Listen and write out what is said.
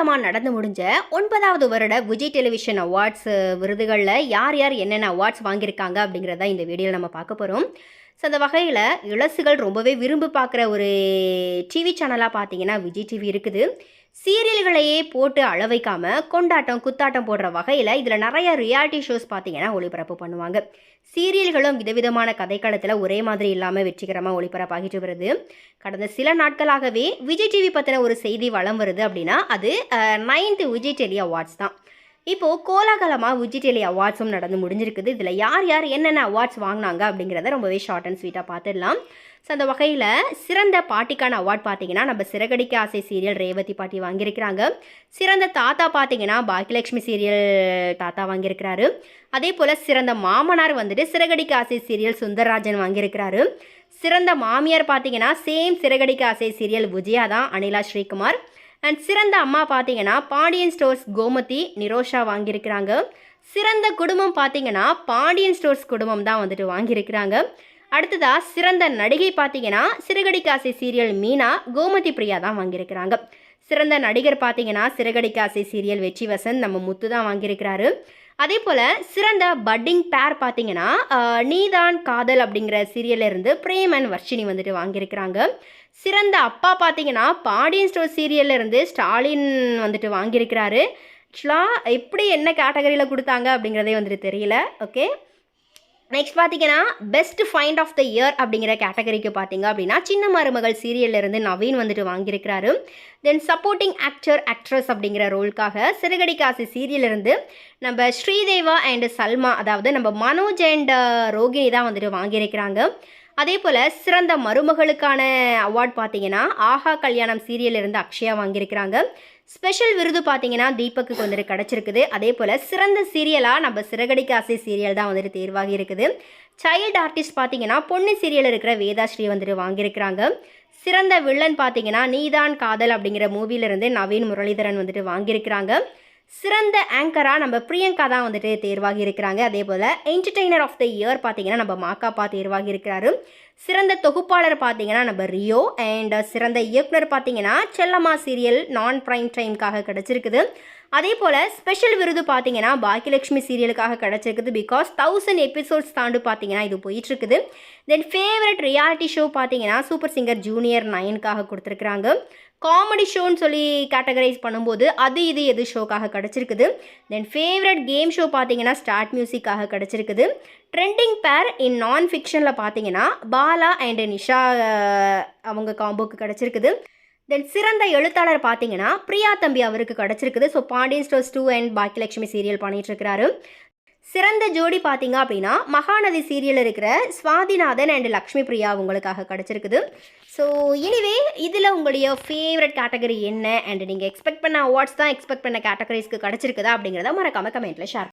காலமாக நடந்து முடிஞ்ச ஒன்பதாவது வருட விஜய் டெலிவிஷன் அவார்ட்ஸ் விருதுகளில் யார் யார் என்னென்ன அவார்ட்ஸ் வாங்கியிருக்காங்க அப்படிங்கிறத இந்த வீடியோவில் நம்ம பார்க்க போகிறோம் ஸோ அந்த வகையில் இளசுகள் ரொம்பவே விரும்பி பார்க்குற ஒரு டிவி சேனலாக பார்த்தீங்கன்னா விஜய் டிவி இருக்குது. சீரியல்களையே போட்டு அள கொண்டாட்டம் குத்தாட்டம் போடுற வகையில் இதில் நிறைய ரியாலிட்டி ஷோஸ் பார்த்தீங்கன்னா ஒளிபரப்பு பண்ணுவாங்க. சீரியல்களும் விதவிதமான கதைக்களத்தில் ஒரே மாதிரி இல்லாமல் வெற்றிகரமாக ஒளிபரப்பாகிட்டு வருது. கடந்த சில நாட்களாகவே விஜய் டிவி பற்றின ஒரு செய்தி வளம் வருது அப்படின்னா அது நைன்த்து விஜய் டெலி அவார்ட்ஸ் தான். இப்போது கோலாகலமாக விஜிடேலி அவார்ட்ஸும் நடந்து முடிஞ்சிருக்குது. இதில் யார் யார் என்னென்ன அவார்ட்ஸ் வாங்கினாங்க அப்படிங்கிறத ரொம்பவே ஷார்ட் அண்ட் ஸ்வீட்டாக பார்த்துடலாம் ஸோ அந்த வகையில் சிறந்த பாட்டிக்கான அவார்ட் பார்த்தீங்கன்னா நம்ம சிறகடிக்க ஆசை சீரியல் ரேவதி பாட்டி வாங்கியிருக்கிறாங்க. சிறந்த தாத்தா பார்த்தீங்கன்னா பாக்கியலட்சுமி சீரியல் தாத்தா வாங்கியிருக்கிறாரு. அதே போல் சிறந்த மாமனார் வந்துட்டு சிறகடிக்க ஆசை சீரியல் சுந்தரராஜன் வாங்கியிருக்கிறாரு. சிறந்த மாமியார் பார்த்தீங்கன்னா சேம் சிறகடிக்க ஆசை சீரியல் விஜயா தான் அனிலா ஸ்ரீகுமார். அண்ட் சிறந்த அம்மா பார்த்தீங்கன்னா பாண்டியன் ஸ்டோர்ஸ் கோமதி நிரோஷா வாங்கியிருக்கிறாங்க. சிறந்த குடும்பம் பார்த்தீங்கன்னா பாண்டியன் ஸ்டோர்ஸ் குடும்பம் தான் வந்துட்டு வாங்கியிருக்கிறாங்க. அடுத்ததாக சிறந்த நடிகை பார்த்தீங்கன்னா சிறுகடிக்காசை சீரியல் மீனா கோமதி பிரியா தான் வாங்கியிருக்கிறாங்க. சிறந்த நடிகர் பார்த்தீங்கன்னா சிறுகடிக்காசை சீரியல் வெற்றி வசந்த் நம்ம முத்து தான் வாங்கியிருக்கிறாரு. அதே போல் சிறந்த பட்டிங் பேர் பார்த்தீங்கன்னா நீதான் காதல் அப்படிங்கிற சீரியல்ல இருந்து பிரேம் அண்ட் வர்ஷினி வந்துட்டு வாங்கியிருக்கிறாங்க. சிறந்த அப்பா பார்த்தீங்கன்னா பாண்டியன் ஸ்டோர் சீரியல்ல இருந்து ஸ்டாலின் வந்துட்டு வாங்கியிருக்கிறாரு. ஆக்சுவலாக எப்படி என்ன கேட்டகரியில் கொடுத்தாங்க அப்படிங்கிறதே வந்துட்டு தெரியல. ஓகே நெக்ஸ்ட் பார்த்தீங்கன்னா best find of the year அப்படிங்கிற கேட்டகரிக்கு பார்த்தீங்க அப்படின்னா சின்ன மருமகள் சீரியல்ல இருந்து நவீன் வந்துட்டு வாங்கியிருக்கிறாரு. தென் சப்போர்ட்டிங் ஆக்டர் ஆக்ட்ரஸ் அப்படிங்கிற ரோலுக்காக சிறுகடிக்காசி காசி இருந்து நம்ம ஸ்ரீதேவா அண்ட் சல்மா அதாவது நம்ம மனோஜ் அண்ட் ரோகிணி தான் வந்துட்டு வாங்கியிருக்கிறாங்க. அதே போல் சிறந்த மருமகளுக்கான அவார்ட் பார்த்தீங்கன்னா ஆஹா கல்யாணம் சீரியல் இருந்து அக்ஷயா வாங்கியிருக்கிறாங்க. ஸ்பெஷல் விருது பார்த்தீங்கன்னா தீபக்கு வந்துட்டு கிடச்சிருக்குது. அதே போல் சிறந்த சீரியலாக நம்ம சிறகடிக்க ஆசை சீரியல் தான் வந்துட்டு தேர்வாகி இருக்குது. சைல்டு ஆர்டிஸ்ட் பார்த்தீங்கன்னா பொண்ணு சீரியல் இருக்கிற வேதாஸ்ரீ வந்துட்டு வாங்கியிருக்கிறாங்க. சிறந்த வில்லன் பார்த்தீங்கன்னா நீதான் காதல் அப்படிங்கிற மூவிலிருந்து நவீன் முரளிதரன் வந்துட்டு வாங்கியிருக்கிறாங்க. சிறந்த ஆங்கராக நம்ம பிரியங்கா தான் வந்துட்டு தேர்வாகி இருக்கிறாங்க. அதே போல் என்டர்டெய்னர் ஆஃப் த இயர் பார்த்தீங்கன்னா நம்ம மாக்காப்பா தேர்வாகி இருக்கிறாரு. சிறந்த தொகுப்பாளர் பார்த்தீங்கன்னா நம்ம ரியோ. அண்ட் சிறந்த இயக்குனர் பார்த்தீங்கன்னா செல்லம்மா சீரியல் நான் ப்ரைம் டைம்காக கிடச்சிருக்குது. அதே போல் ஸ்பெஷல் விருது பார்த்தீங்கன்னா பாக்கியலட்சுமி சீரியலுக்காக கிடச்சிருக்குது. பிகாஸ் தௌசண்ட் எபிசோட்ஸ் தாண்டு பார்த்தீங்கன்னா இது போயிட்டுருக்குது. தென் ஃபேவரட் ரியாலிட்டி ஷோ பார்த்தீங்கன்னா சூப்பர் சிங்கர் ஜூனியர் நைனுக்காக கொடுத்துருக்குறாங்க. காமெடி ஷோன்னு சொல்லி கேட்டகரைஸ் பண்ணும்போது அது இது எது ஷோக்காக கிடச்சிருக்குது. தென் ஃபேவரட் கேம் ஷோ பார்த்தீங்கன்னா ஸ்டார்ட் மியூசிக்காக கிடச்சிருக்குது. ட்ரெண்டிங் பேர் இன் நான் ஃபிக்ஷனில் பார்த்தீங்கன்னா பாலா அண்ட் நிஷா அவங்க காம்போக்கு கிடச்சிருக்குது. தென் சிறந்த எழுத்தாளர் பார்த்தீங்கன்னா பிரியா தம்பி அவருக்கு கிடச்சிருக்குது. So Pandian stores two and Baakiyalakshmi serial பண்ணிகிட்ருக்கிறாரு சிறந்த ஜோடி பார்த்தீங்க அப்படின்னா மகாநதி சீரியல் இருக்கிற சுவாதிநாதன் அண்ட் லக்ஷ்மி பிரியா உங்களுக்காக கிடச்சிருக்குது. ஸோ எனிவே இதில் உங்களுடைய ஃபேவரட் கேட்டகரி என்ன? அண்ட் நீங்கள் எக்ஸ்பெக்ட் பண்ண அவார்ட்ஸ் தான் எக்ஸ்பெக்ட் பண்ண கேட்டகரிஸ்க்கு கிடச்சிருக்குதா அப்படிங்கிறத மறக்காமல் கமெண்ட்டில் ஷேர்